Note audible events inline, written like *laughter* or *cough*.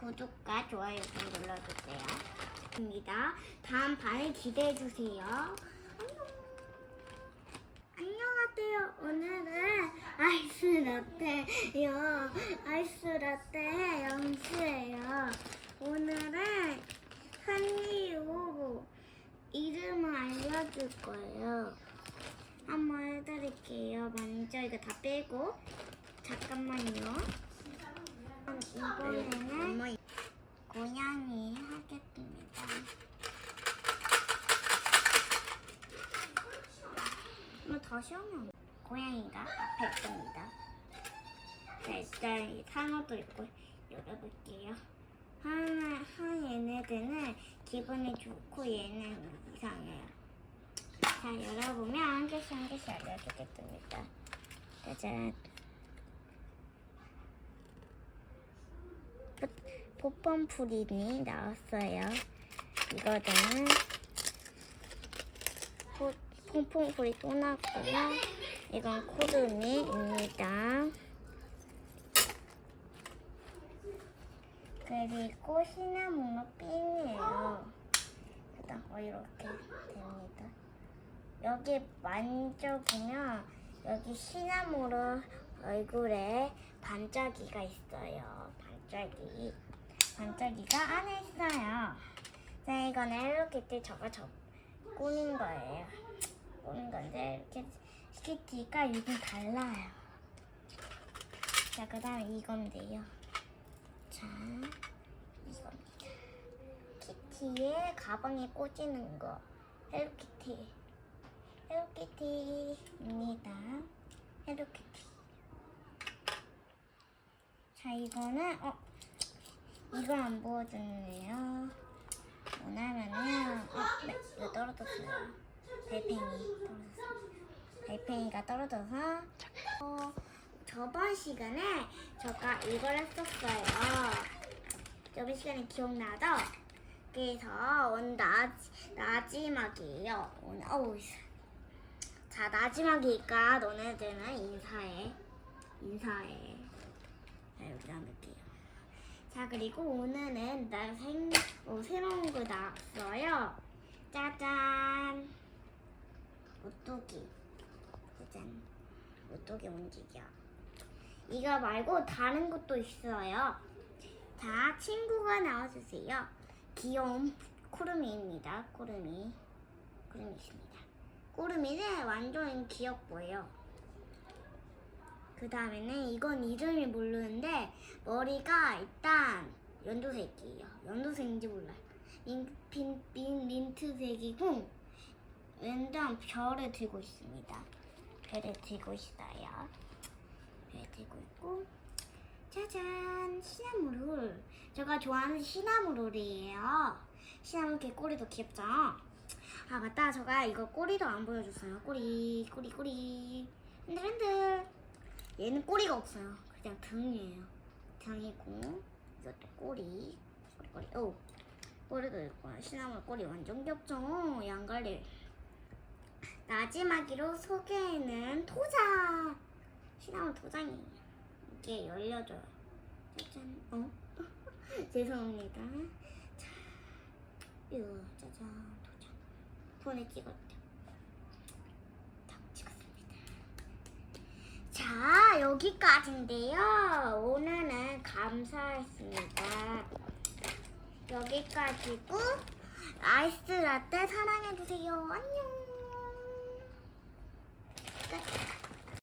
구독과 좋아요 좀 눌러주세요. 입니다. 다음 판을 기대해 주세요. 안녕. 안녕하세요. 오늘은 아이스 라떼요. 아이스 라떼 영수예요. 오늘은 한이유 이름을 알려줄 거예요. 한번 해드릴게요. 먼저 이거 다 빼고 잠깐만요. 이번에는 고양이 하겠습니다. 다시 하면 고양이가 앞에 있습니다. 자, 일단 이 상어도 있고 열어볼게요. 하나, 한 얘네들은 기분이 좋고 얘는 이상해요. 자, 열어보면 한 개씩 한 개씩 알려주겠습니다. 짜잔. 포펌프린이 나왔어요. 이거는 포- 퐁퐁풀이 또 나왔고요. 이건 코르미입니다. 그리고 시나몬로 핀이에요. 그다음 어, 이렇게 됩니다. 여기 만져보면 여기 시나모로 얼굴에 반짝이가 있어요. 반짝이. 반짝이가 안에 있어요. 자, 이건 헬로키티 저가 저 꾸민 거예요. 꾸민 건데 이렇게 키티가 여기 달라요. 자, 그 다음에 이건데요. 자, 이겁니다. 키티의 가방에 꽂이는 거. 헬로키티. 헬로키티입니다. 헬로키티. 자, 이거는, 어, 이거 안 보여주네요. 뭐냐면은, 어, 네, 이거 떨어졌어요. 달팽이. 달팽이가 떨어져서, 어, 저번 시간에 제가 이걸 했었어요. 저번 시간에 기억나죠? 그래서 오늘 나, 마지막이에요. 오늘, 어우, 자, 마지막이니까 너네들은 인사해. 인사해. 자, 그리고 오늘은 나 생, 어, 새로운 거 나왔어요. 짜잔. 오뚜기. 짜잔. 오뚜기 움직여. 이거 말고 다른 것도 있어요. 자, 친구가 나와주세요. 귀여운 쿠르미입니다. 쿠르미. 쿠르미 있습니다. 꾸르미는 완전 귀엽고요. 그 다음에는 이건 이름이 모르는데 머리가 일단 연두색이에요. 연두색인지 몰라요. 민, 빈, 민, 민트색이고 완전 별을 들고 있습니다. 별을 들고 있어요. 별 들고 있고 짜잔 시나무롤 제가 좋아하는 시나무롤이에요. 시나무롤 개꼬리도 귀엽죠? 아 맞다 제가 이거 꼬리도 안 보여줬어요 꼬리 꼬리 꼬리 흔들흔들 얘는 꼬리가 없어요. 그냥 등이에요. 등이고 이것도 꼬리 꼬리 꼬리. 오 꼬리도 있고 시나몬 꼬리 완전 귀엽죠? 양갈래. 마지막으로 소개는 토장 시나몬 토장이에요. 이게 열려줘요. 짜잔. 어? *laughs* 죄송합니다. 자 이거 짜잔. 토장. 폰에 찍었죠. 여기까지인데요. 오늘은 감사했습니다. 여기까지고 아이스 라떼 사랑해주세요. 안녕. 끝.